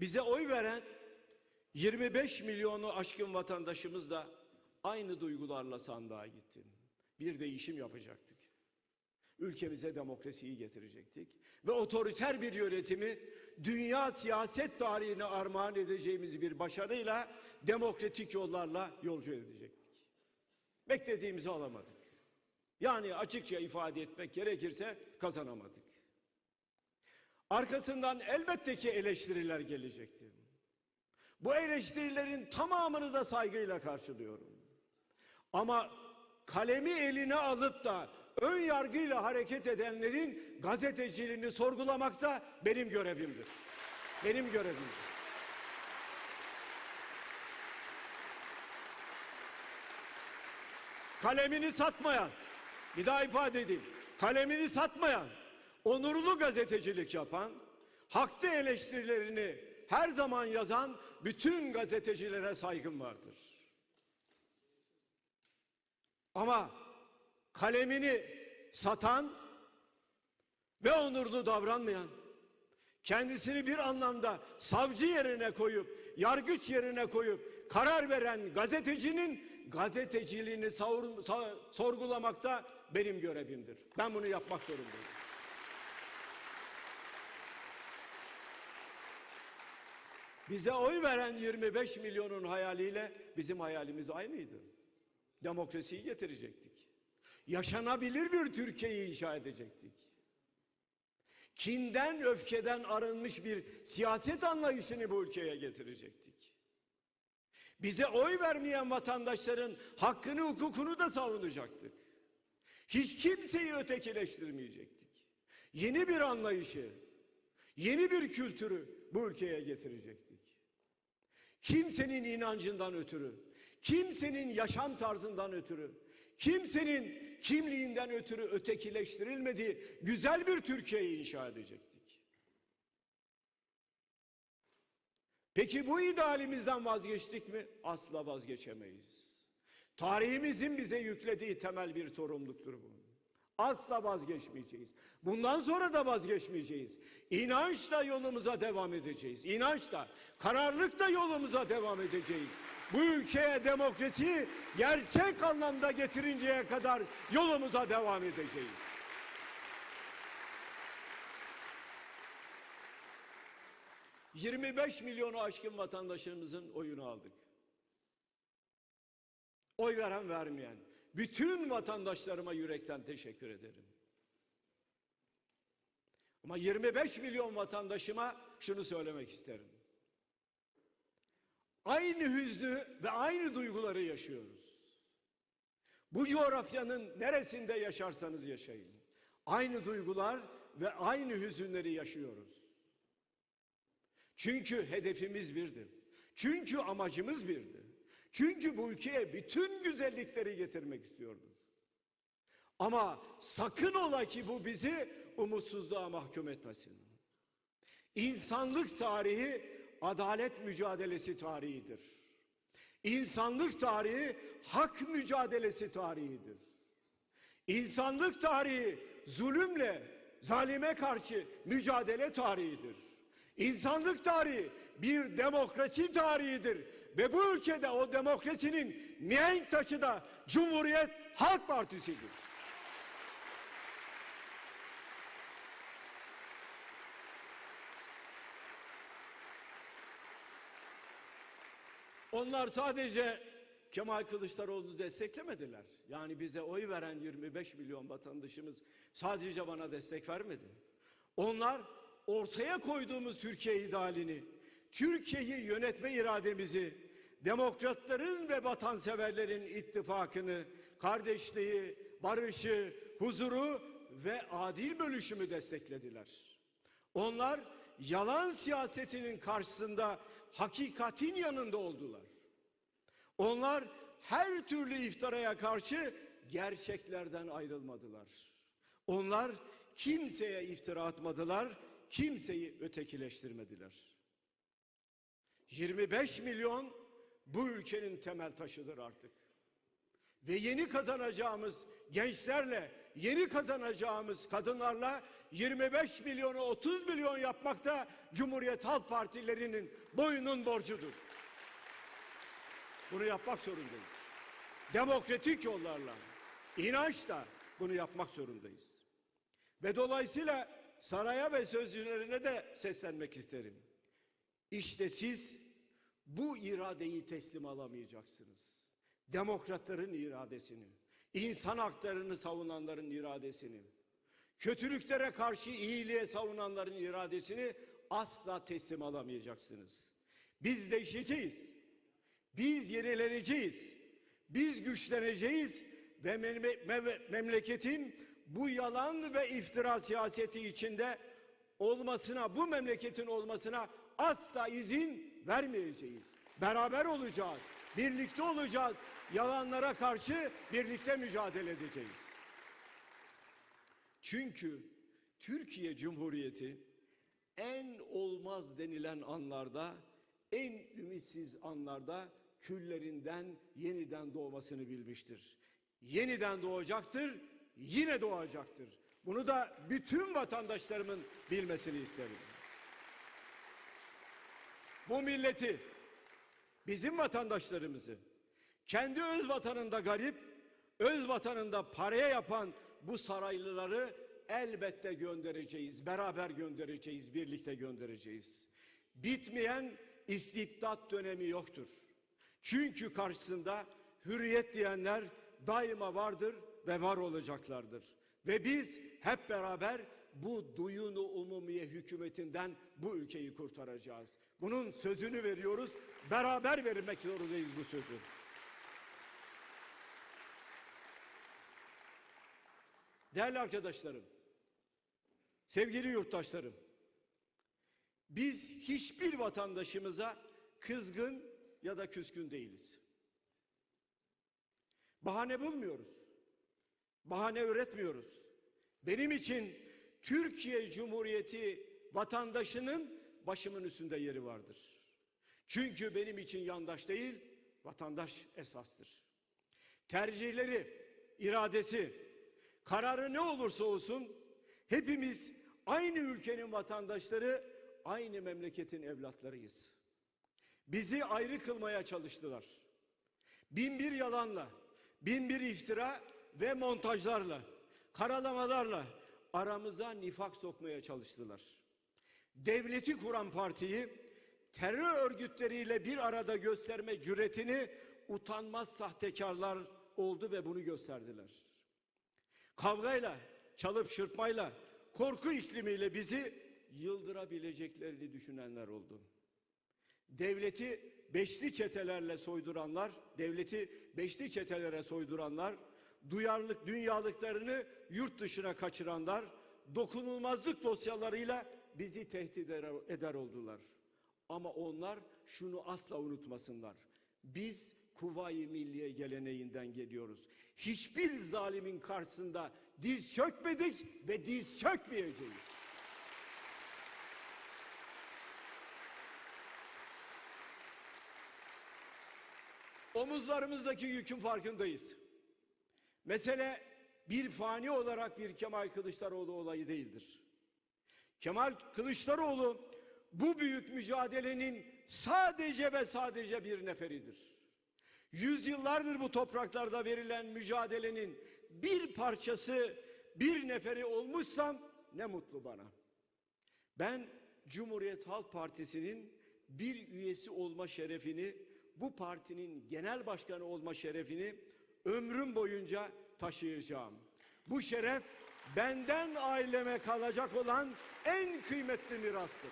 Bize oy veren 25 milyonu aşkın vatandaşımız da aynı duygularla sandığa gitti. Bir değişim yapacaktık. Ülkemize demokrasiyi getirecektik ve otoriter bir yönetimi dünya siyaset tarihine armağan edeceğimiz bir başarıyla demokratik yollarla yolcu edecektik. Beklediğimizi alamadık. Yani açıkça ifade etmek gerekirse kazanamadık. Arkasından elbette ki eleştiriler gelecekti. Bu eleştirilerin tamamını da saygıyla karşılıyorum. Ama kalemi eline alıp da ön yargıyla hareket edenlerin gazeteciliğini sorgulamak da benim görevimdir. Benim görevimdir. Kalemini satmayan, bir daha ifade edeyim. Kalemini satmayan, onurlu gazetecilik yapan, haklı eleştirilerini her zaman yazan bütün gazetecilere saygım vardır. Ama kalemini satan ve onurlu davranmayan, kendisini bir anlamda savcı yerine koyup, yargıç yerine koyup karar veren gazetecinin gazeteciliğini savur, sa- sorgulamakta benim görevimdir. Ben bunu yapmak zorundayım. Bize oy veren 25 milyonun hayaliyle bizim hayalimiz aynıydı. Demokrasiyi getirecektik. Yaşanabilir bir Türkiye'yi inşa edecektik. Kinden, öfkeden arınmış bir siyaset anlayışını bu ülkeye getirecektik. Bize oy vermeyen vatandaşların hakkını, hukukunu da savunacaktık. Hiç kimseyi ötekileştirmeyecektik. Yeni bir anlayışı, yeni bir kültürü bu ülkeye getirecektik. Kimsenin inancından ötürü, kimsenin yaşam tarzından ötürü, kimsenin kimliğinden ötürü ötekileştirilmediği güzel bir Türkiye'yi inşa edecektik. Peki bu idealimizden vazgeçtik mi? Asla vazgeçemeyiz. Tarihimizin bize yüklediği temel bir sorumluluktur bu. Asla vazgeçmeyeceğiz. Bundan sonra da vazgeçmeyeceğiz. İnançla yolumuza devam edeceğiz. İnançla, kararlılıkla yolumuza devam edeceğiz. Bu ülkeye demokrasi gerçek anlamda getirinceye kadar yolumuza devam edeceğiz. ...25 milyonu aşkın vatandaşımızın oyunu aldık. Oy veren vermeyen, bütün vatandaşlarıma yürekten teşekkür ederim. Ama 25 milyon vatandaşıma şunu söylemek isterim. Aynı hüznü ve aynı duyguları yaşıyoruz. Bu coğrafyanın neresinde yaşarsanız yaşayın. Aynı duygular ve aynı hüzünleri yaşıyoruz. Çünkü hedefimiz birdi. Çünkü amacımız birdi. Çünkü bu ülkeye bütün güzellikleri getirmek istiyorduk. Ama sakın ola ki bu bizi umutsuzluğa mahkum etmesin. İnsanlık tarihi adalet mücadelesi tarihidir. İnsanlık tarihi hak mücadelesi tarihidir. İnsanlık tarihi zulümle, zalime karşı mücadele tarihidir. İnsanlık tarihi bir demokrasi tarihidir. Ve bu ülkede o demokrasinin mihenk taşı da Cumhuriyet Halk Partisi'dir. Onlar sadece Kemal Kılıçdaroğlu'nu desteklemediler. Yani bize oy veren 25 milyon vatandaşımız sadece bana destek vermedi. Onlar ortaya koyduğumuz Türkiye idealini, Türkiye'yi yönetme irademizi, demokratların ve vatanseverlerin ittifakını, kardeşliği, barışı, huzuru ve adil bölüşümü desteklediler. Onlar yalan siyasetinin karşısında hakikatin yanında oldular. Onlar her türlü iftaraya karşı gerçeklerden ayrılmadılar. Onlar kimseye iftira atmadılar, kimseyi ötekileştirmediler. 25 milyon bu ülkenin temel taşıdır artık. Ve yeni kazanacağımız gençlerle, yeni kazanacağımız kadınlarla 25 milyonu 30 milyon yapmak da Cumhuriyet Halk Partilerinin boyunun borcudur. Bunu yapmak zorundayız. Demokratik yollarla, inançla bunu yapmak zorundayız. Ve dolayısıyla saraya ve sözcülerine de seslenmek isterim. İşte siz bu iradeyi teslim alamayacaksınız. Demokratların iradesini, insan haklarını savunanların iradesini, kötülüklere karşı iyiliğe savunanların iradesini asla teslim alamayacaksınız. Biz değişeceğiz. Biz yenileneceğiz. Biz güçleneceğiz ve mem- mem- memleketin bu yalan ve iftira siyaseti içinde olmasına, bu memleketin olmasına asla izin vermeyeceğiz. Beraber olacağız, birlikte olacağız. Yalanlara karşı birlikte mücadele edeceğiz. Çünkü Türkiye Cumhuriyeti en olmaz denilen anlarda, en ümitsiz anlarda küllerinden yeniden doğmasını bilmiştir. Yeniden doğacaktır, yine doğacaktır. Bunu da bütün vatandaşlarımın bilmesini isterim. Bu milleti, bizim vatandaşlarımızı, kendi öz vatanında garip, öz vatanında paraya yapan bu saraylıları elbette göndereceğiz. Beraber göndereceğiz, birlikte göndereceğiz. Bitmeyen istibdat dönemi yoktur. Çünkü karşısında hürriyet diyenler daima vardır ve var olacaklardır. Ve biz hep beraber bu duyunu umumiye hükümetinden bu ülkeyi kurtaracağız. Bunun sözünü veriyoruz. Beraber vermek zorundayız bu sözü. Değerli arkadaşlarım, sevgili yurttaşlarım, biz hiçbir vatandaşımıza kızgın ya da küskün değiliz. Bahane bulmuyoruz. Bahane üretmiyoruz. Benim için Türkiye Cumhuriyeti vatandaşının başımın üstünde yeri vardır. Çünkü benim için yandaş değil, vatandaş esastır. Tercihleri, iradesi, kararı ne olursa olsun hepimiz aynı ülkenin vatandaşları, aynı memleketin evlatlarıyız. Bizi ayrı kılmaya çalıştılar. Bin bir yalanla, bin bir iftira ve montajlarla, karalamalarla aramıza nifak sokmaya çalıştılar. Devleti kuran partiyi terör örgütleriyle bir arada gösterme cüretini utanmaz sahtekarlar oldu ve bunu gösterdiler. Kavgayla, çalıp çırpmayla, korku iklimiyle bizi yıldırabileceklerini düşünenler oldu. Devleti beşli çetelerle soyduranlar, devleti beşli çetelere soyduranlar, duyarlılık dünyalıklarını yurt dışına kaçıranlar, dokunulmazlık dosyalarıyla bizi tehdit eder, oldular. Ama onlar şunu asla unutmasınlar. Biz Kuvayi Milliye geleneğinden geliyoruz. Hiçbir zalimin karşısında diz çökmedik ve diz çökmeyeceğiz. Omuzlarımızdaki yükün farkındayız. Mesele bir fani olarak bir Kemal Kılıçdaroğlu olayı değildir. Kemal Kılıçdaroğlu bu büyük mücadelenin sadece ve sadece bir neferidir. Yüzyıllardır bu topraklarda verilen mücadelenin bir parçası, bir neferi olmuşsam ne mutlu bana. Ben Cumhuriyet Halk Partisi'nin bir üyesi olma şerefini, bu partinin genel başkanı olma şerefini ömrüm boyunca taşıyacağım. Bu şeref benden aileme kalacak olan en kıymetli mirastır.